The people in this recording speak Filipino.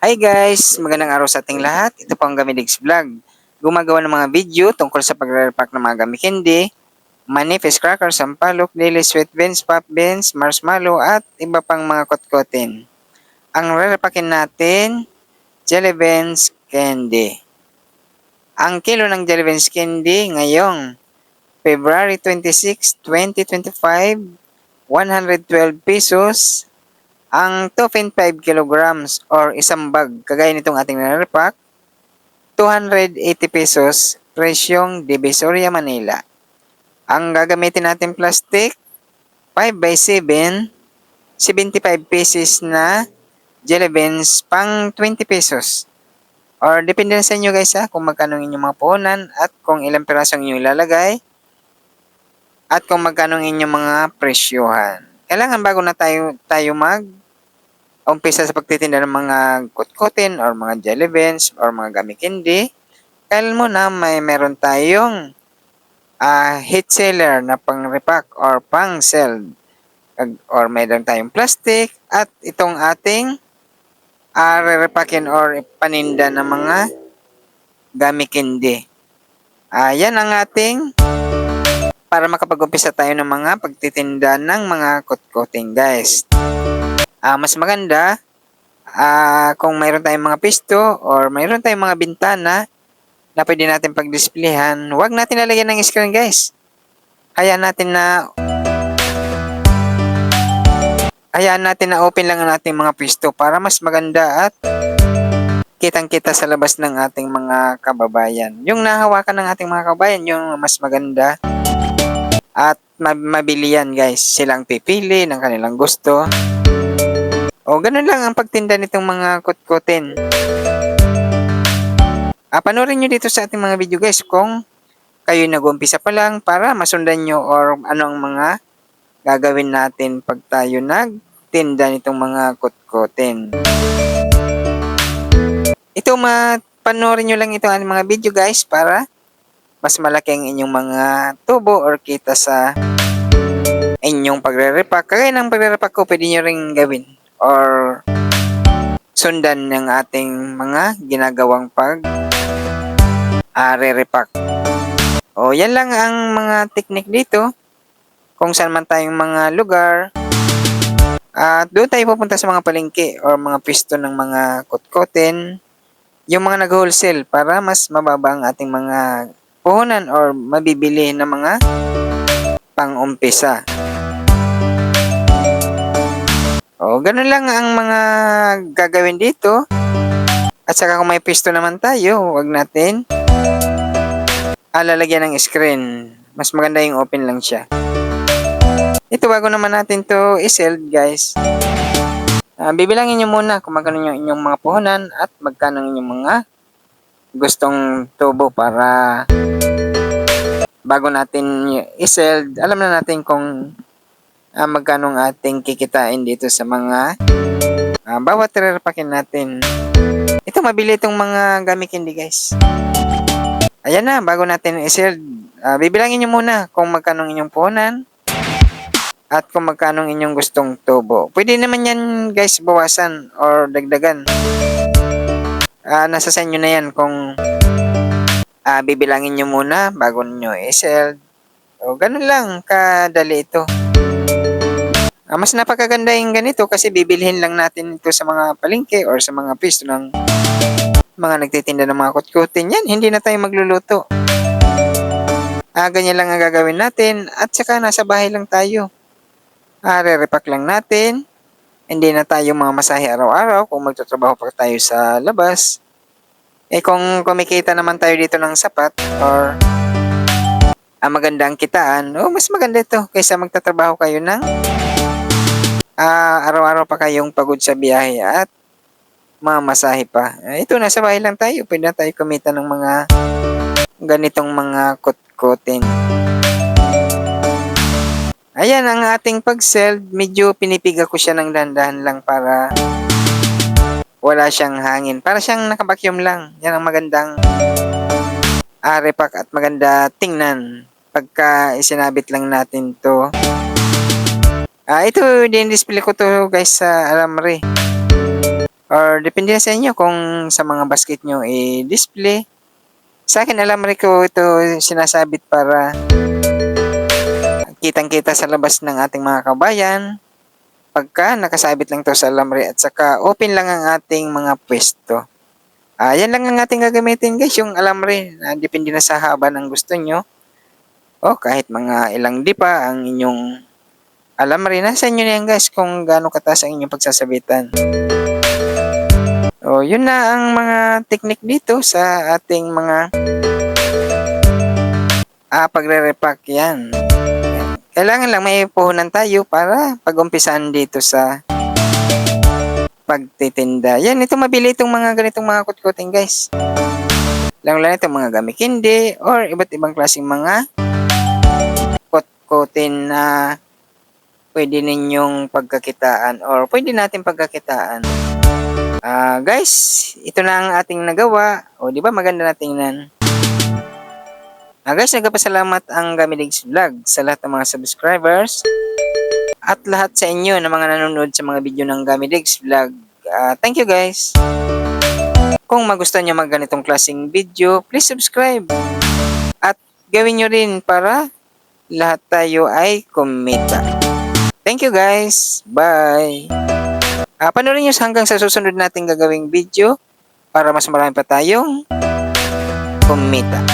Hi guys! Magandang araw sa ating lahat. Ito po ang Gamidigs Vlog. Gumagawa ng mga video tungkol sa pagre-repack ng mga gummy candy, manifest crackers, sampalok, lily sweet beans, pop beans, marshmallow at iba pang mga kotkotin. Ang re-repackin natin, jelly beans candy. Ang kilo ng jelly beans candy ngayong February 26, 2025, 112 pesos ang 2.5 kilograms or isang bag, kagaya nitong ating nare-repack, 280 pesos, presyong Divisoria, Manila. Ang gagamitin natin plastic, 5 by 7, 75 pieces na jelly beans pang 20 pesos. Or depende sa inyo guys ha, kung magkano inyong mga puhunan at kung ilang piraso ang inyong ilalagay at kung magkano inyong mga presyohan. Kailangan bago na tayo, tayo mag umpisa sa pagtitinda ng mga kutkutin or mga jelly beans or mga gummy candy, kailan mo na may meron tayong uh, hit seller na pang repack or pang sell or mayroon tayong plastic at itong ating uh, re-repackin or paninda ng mga gummy candy. Uh, yan ang ating para makapag-umpisa tayo ng mga pagtitinda ng mga kutkuting guys uh, mas maganda uh, kung mayroon tayong mga pisto or mayroon tayong mga bintana na pwede natin pag-displayhan, huwag natin lalagyan ng screen guys. Hayaan natin na hayaan natin na open lang ang ating mga pisto para mas maganda at kitang-kita sa labas ng ating mga kababayan. Yung nahawakan ng ating mga kababayan, yung mas maganda at mabili yan guys. Silang pipili ng kanilang gusto. O, ganun lang ang pagtinda nitong mga kutkutin. Ah, panoorin nyo dito sa ating mga video guys kung kayo nag-umpisa pa lang para masundan nyo or ano ang mga gagawin natin pag tayo nagtinda nitong mga kutkutin. Ito, panoorin nyo lang itong ating mga video guys para mas malaki ang inyong mga tubo or kita sa inyong pagre-repack. Kagaya ng pagre-repack ko, pwede nyo rin gawin or sundan ng ating mga ginagawang pag uh, re-repack. O yan lang ang mga technique dito. Kung saan man tayong mga lugar. At uh, doon tayo pupunta sa mga palengke or mga pisto ng mga kutkotin. Yung mga nag-wholesale para mas mababa ang ating mga puhunan or mabibili ng mga pang-umpisa. O, ganun lang ang mga gagawin dito. At saka kung may pisto naman tayo, wag natin alalagyan ng screen. Mas maganda yung open lang siya. Ito bago naman natin to i-sell guys. Uh, bibilangin nyo muna kung magkano yung inyong mga puhunan at magkano inyong mga gustong tubo para bago natin i-sell, alam na natin kung uh, magkano ang ating kikitain dito sa mga uh, bawat repakin natin. Ito mabili itong mga gamit hindi guys. Ayan na, bago natin i-sell, uh, bibilangin nyo muna kung magkano inyong puhunan at kung magkano inyong gustong tubo. Pwede naman yan guys bawasan or dagdagan. Uh, nasa sa inyo na yan kung uh, bibilangin nyo muna bago nyo i-sell. O, ganun lang kadali ito. Uh, mas napakaganda yung ganito kasi bibilhin lang natin ito sa mga palengke or sa mga pisto ng mga nagtitinda ng mga kutkutin. Yan, hindi na tayo magluluto. Ah, ganyan lang ang gagawin natin at saka nasa bahay lang tayo. Ah, re-repack lang natin. Hindi na tayo mga masahe araw-araw kung magtatrabaho pa tayo sa labas. Eh kung kumikita naman tayo dito ng sapat or ah, magandang kitaan, oh, mas maganda ito kaysa magtatrabaho kayo ng uh, araw-araw pa kayong pagod sa biyahe at mamasahe pa. Uh, ito, nasa bahay lang tayo. Pwede na tayo kumita ng mga ganitong mga kutkutin. Ayan, ang ating pag-sell, medyo pinipiga ko siya ng dandahan lang para wala siyang hangin. Para siyang nakabakyum lang. Yan ang magandang arepak at maganda tingnan pagka isinabit lang natin to Ah, ito din display ko to guys sa alamre. Or depende sa inyo kung sa mga basket nyo i-display. Sa akin, alamri ko ito sinasabit para kitang-kita sa labas ng ating mga kabayan. Pagka nakasabit lang to sa alamri at saka open lang ang ating mga pwesto. Ah, yan lang ang ating gagamitin guys, yung alamri. Ah, depende na sa haba ng gusto nyo. O kahit mga ilang di pa ang inyong alamri. Nasa inyo na yan guys kung gaano kataas ang inyong pagsasabitan. O, yun na ang mga technique dito sa ating mga ah, pagre-repack yan. Kailangan lang may puhunan tayo para pag-umpisan dito sa pagtitinda. Yan, ito mabili itong mga ganitong mga kutkuting guys. Lang lang itong mga gamit hindi or iba't ibang klaseng mga kutkutin na pwede ninyong pagkakitaan or pwede natin pagkakitaan. Ah, guys, ito na ang ating nagawa. O, di ba maganda na tingnan? Ah, guys, nagpasalamat ang Gamidigs Vlog sa lahat ng mga subscribers at lahat sa inyo na mga nanonood sa mga video ng Gamidigs Vlog. Ah, thank you guys. Kung magustuhan nyo mga ganitong klaseng video, please subscribe. At gawin nyo rin para lahat tayo ay kumita. Thank you guys. Bye. Ah, panoorin nyo hanggang sa susunod nating gagawing video para mas marami pa tayong kumita.